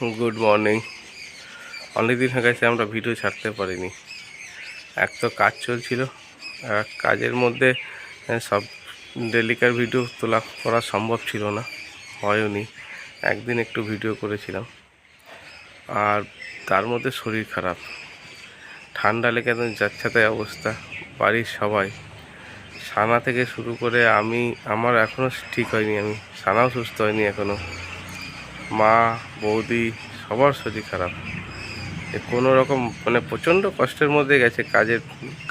Good morning অনেকদিন হয়ে গেছে, আমরা ভিডিও ছাড়তে পারিনি। এক তো কাজ চলছিল কাজের মধ্যে সব ডেলিকার ভিডিও তোলা করা সম্ভব ছিল না, হয়নি। একদিন একটু ভিডিও করেছিলাম। আর তার মধ্যে শরীর খারাপ। ঠান্ডা লেগে একদম যাচ্ছাতাই অবস্থা, বাড়ির সবাই। সানা থেকে শুরু করে আমি, আমার এখনও ঠিক হয়নি আমি, সানাও সুস্থ হয়নি এখনও মা, বৌদি, সবার শরীর খারাপ। কোনো রকম মানে প্রচণ্ড কষ্টের মধ্যে গেছে কাজের।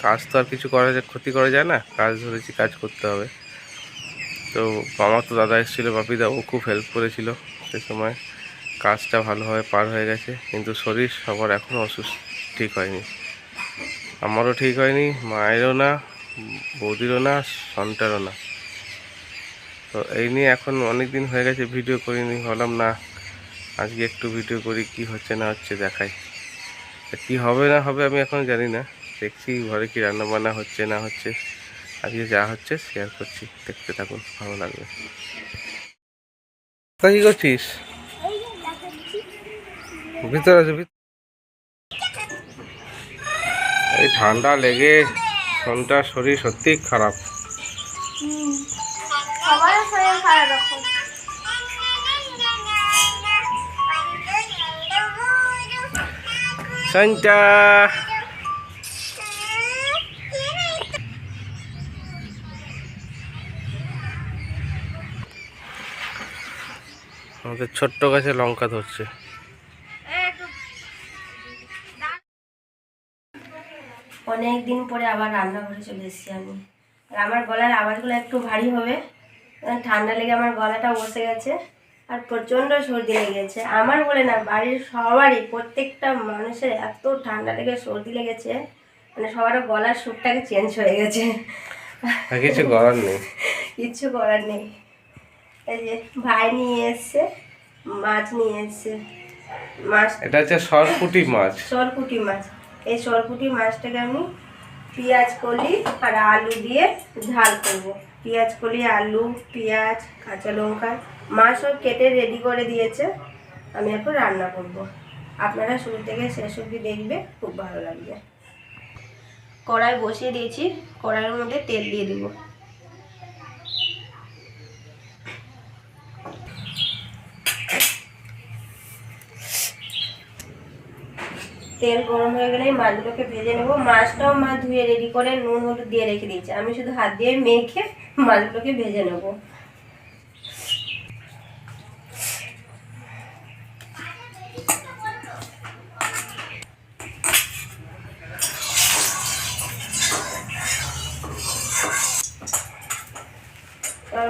কাজ তো আর কিছু করা যায়, ক্ষতি করা যায় না। কাজ ধরেছি, কাজ করতে হবে। তো আমার তো দাদা এসেছিল বাপিদা ও খুব হেল্প করেছিল সে সময়। কাজটা ভালোভাবে পার হয়ে গেছে, কিন্তু শরীর সবার এখনও অসুস্থ, ঠিক হয়নি। আমারও ঠিক হয়নি, মায়েরও না, বৌদিরও না সন্তানও না। তো এই নিয়ে এখন অনেক দিন হয়ে গেছে ভিডিও করিনি, ভাবলাম না আজকে একটু ভিডিও করি, কি হচ্ছে না হচ্ছে দেখাই। কি হবে না হবে আমি এখন জানি না, দেখছি ঘরে কি রান্না বান্না হচ্ছে না হচ্ছে। আজকে যা হচ্ছে শেয়ার করছি, দেখতে থাকুন, ভালো লাগবে। তা কি করছিস? ভিতরে আছে এই ঠান্ডা লেগে সন্টার শরীর সত্যি খারাপ। সবার শরীর খারাপ এখন সন্টা আমাদের ছোট্ট গাছে লঙ্কা ধরছে। অনেক দিন পরে আবার রান্নাঘরে চলে এসেছি আমি। আর আমার গলার আওয়াজগুলো একটু ভারী হবে। ঠান্ডা লেগে আমার গলাটা বসে গেছে আর প্রচণ্ড সর্দি লেগেছে। আমার বলে না বাড়ির সবারই প্রত্যেকটা মানুষের এত ঠান্ডা লেগে সর্দি লেগেছে মানে সবার গলার সুরটাকে চেঞ্জ হয়ে গেছে। কিছু করার নেই। কিচ্ছু করার নেই। এই যে ভাই নিয়ে এসছে মাছ নিয়ে এসছে। মাছ এটা হচ্ছে সরপুটি মাছ। সরপুটি মাছ। এই সরপুটি মাছটাকে আমি পেঁয়াজ কলি আর আলু দিয়ে ঝাল করব। পেঁয়াজ কলি, আলু, পেঁয়াজ, কাঁচা লঙ্কা। মাছও কেটে রেডি করে দিয়েছে। আমি এখন রান্না করব। আপনারা শুরু থেকে শেষ অবধি দেখবে, খুব ভালো লাগবে। কড়াই বসিয়ে দিয়েছি। কড়াইয়ের মধ্যে তেল দিয়ে দিব। তেল গরম হয়ে গেলেই মাছগুলোকে ভেজে নেব। মাছটাও মা ধুয়ে রেডি করে নুন, হলুদ দিয়ে রেখে দিয়েছে। আমি শুধু হাত দিয়ে মেখে মাছগুলোকে ভেজে নেব।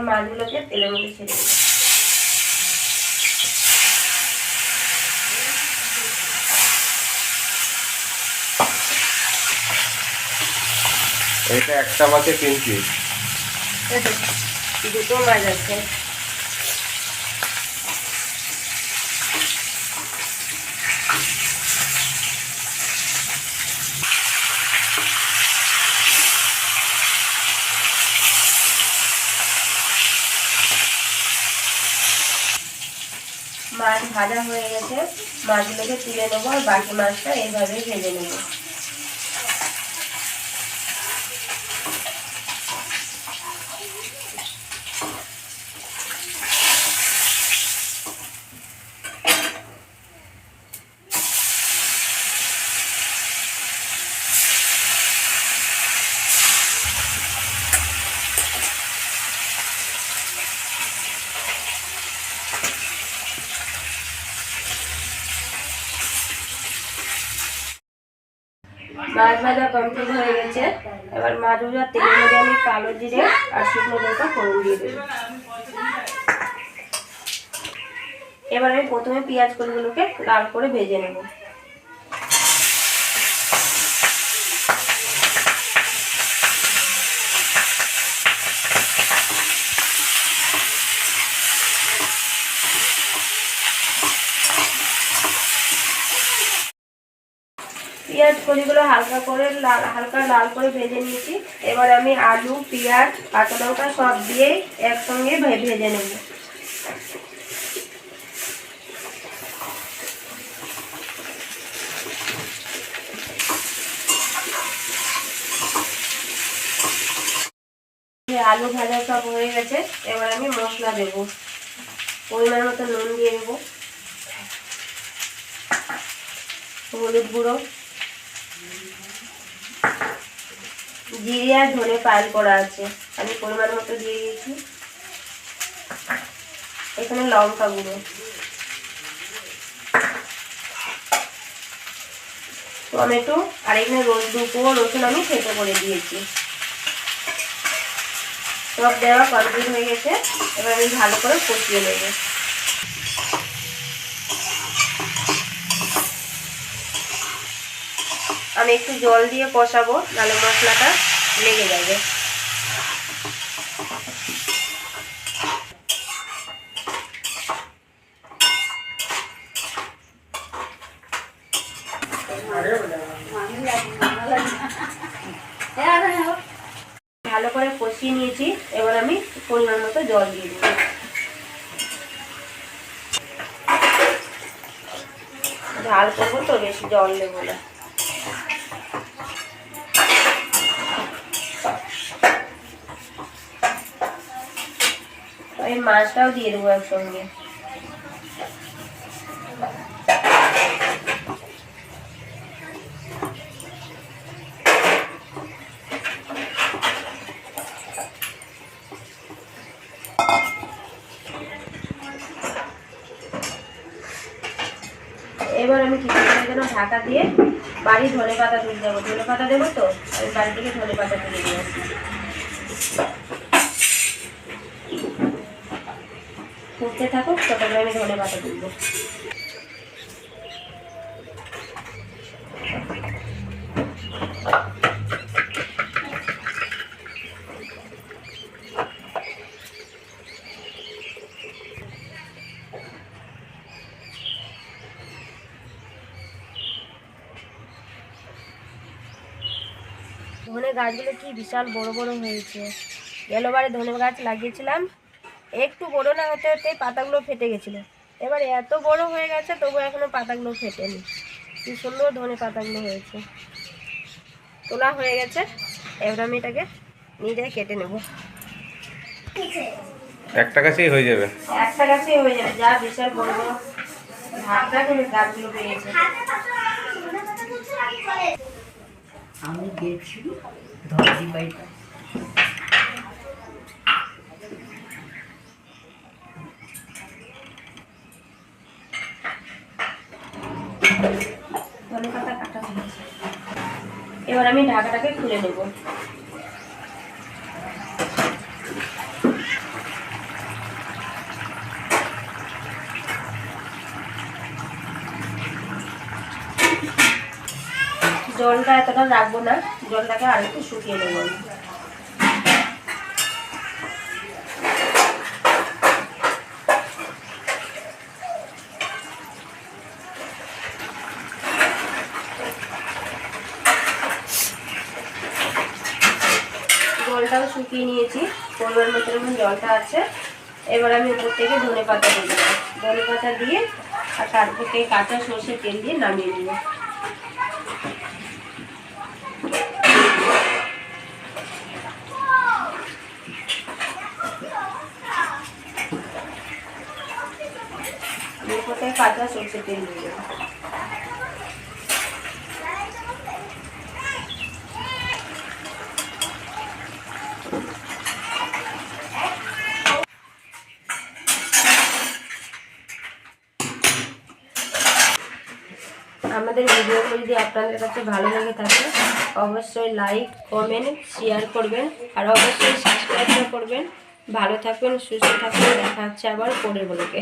মাছগুলোকে তেলের মধ্যে ছেড়ে দেবো। এটা একটা মাছে তিন পিস দুটো মাছ আছে মাছ ভাজা হয়ে গেছে। মাছগুলোকে তুলে নেব আর বাকি মাছটা এইভাবে ভেজে নেব। মাছ ভাজা কমপ্লিট হয়ে গেছে। এবার মাছ ভাজার তেলের মধ্যে আমি কালো জিরে আর শুকনো লঙ্কা ফোড়ন দিয়ে দেবো। এবার আমি প্রথমে পেঁয়াজ কলিগুলোকে লাল করে ভেজে নেব। পেঁয়াজ কলিগুলো হালকা করে লাল, হালকা লাল করে ভেজে নিয়েছি। এবার আমি আলু, পেঁয়াজ, কাঁচা লঙ্কা সব দিয়ে একসঙ্গে ভেজে নেব। আলু ভাজা সব হয়ে গেছে, এবার আমি মশলা দেব। পরিমাণ মতো নুন দিয়ে দেবো। হলুদ গুঁড়ো। জিরে আর ধনে পাল করা আছে। আমি পরিমাণ মতো দিয়ে দিয়েছি। এখানে লঙ্কা গুঁড়ো। টমেটো আর এখানে রোজ রসুন আমি থেতো করে দিয়েছি। সব দেওয়া কমপ্লিট হয়ে গেছে। এবার আমি ভালো করে কষিয়ে নেব। আমি একটু জল দিয়ে কষাবো নাহলে মশলাটা লেগে যাবে। ভালো করে কষিয়ে নিয়েছি, এবার আমি পরিমাণ মতো জল দিয়ে দেবো ঝাল করব তো, বেশি জল দেবো না। এই মাছটাও দিয়ে দেবো একসঙ্গে। এবার আমি কিছু যেন ঢাকা দিয়ে বাড়ি ধনে পাতা তুলে দেবো ধনে পাতা দেবো তো? আমি বাড়ি থেকে ধনে পাতা তুলে আসি ফুটতে থাকুক ততক্ষণ আমি ধনে পাতা তুলবো। ধনে গাছগুলো কি বিশাল বড় বড় হয়েছে। গেলবারে ধনে গাছ লাগিয়েছিলাম। একটু বড় না হতে হতে পাতাগুলো ফেটে গেছিল। এবার এত বড় হয়ে গেছে তবু এখনও পাতাগুলো ফেটেনি। কি সুন্দর ধনে পাতাগুলো হয়েছে। তোলা হয়ে গেছে এবার আমি এটাকে নিজে কেটে নেব। একটা গাছেই হয়ে যাবে। একটা গাছেই হয়ে যাবে যা বিশাল বড় বড় কিন্তু গাছগুলো পেয়েছে আমি গেছি ধরছি বাড়িটা ধনে পাতা কাটা হয়ে গেছে। এবার আমি ঢাকাটাকে খুলে নেব। জলটা এতটা রাখব না, জলটাকে আর একটু শুকিয়ে নেব আমি। শুকিয়ে নিয়েছি পরিমাণ মতো এরকম জলটা আছে। এবার আমি উপর থেকে ধনে পাতা দিয়ে দেবো। ধনে পাতা দিয়ে আর তারপর থেকে কাঁচা সর্ষের তেল দিয়ে নামিয়ে নেব। থেকে কাঁচা সর্ষের তেল দিয়ে দেবো। আমাদের ভিডিওগুলো যদি আপনাদের কাছে ভালো লেগে থাকে, অবশ্যই লাইক কমেন্ট শেয়ার করবেন, আর অবশ্যই সাবস্ক্রাইব করবেন। ভালো থাকবেন, সুস্থ থাকবেন, দেখা হচ্ছে আবার পরের বলকে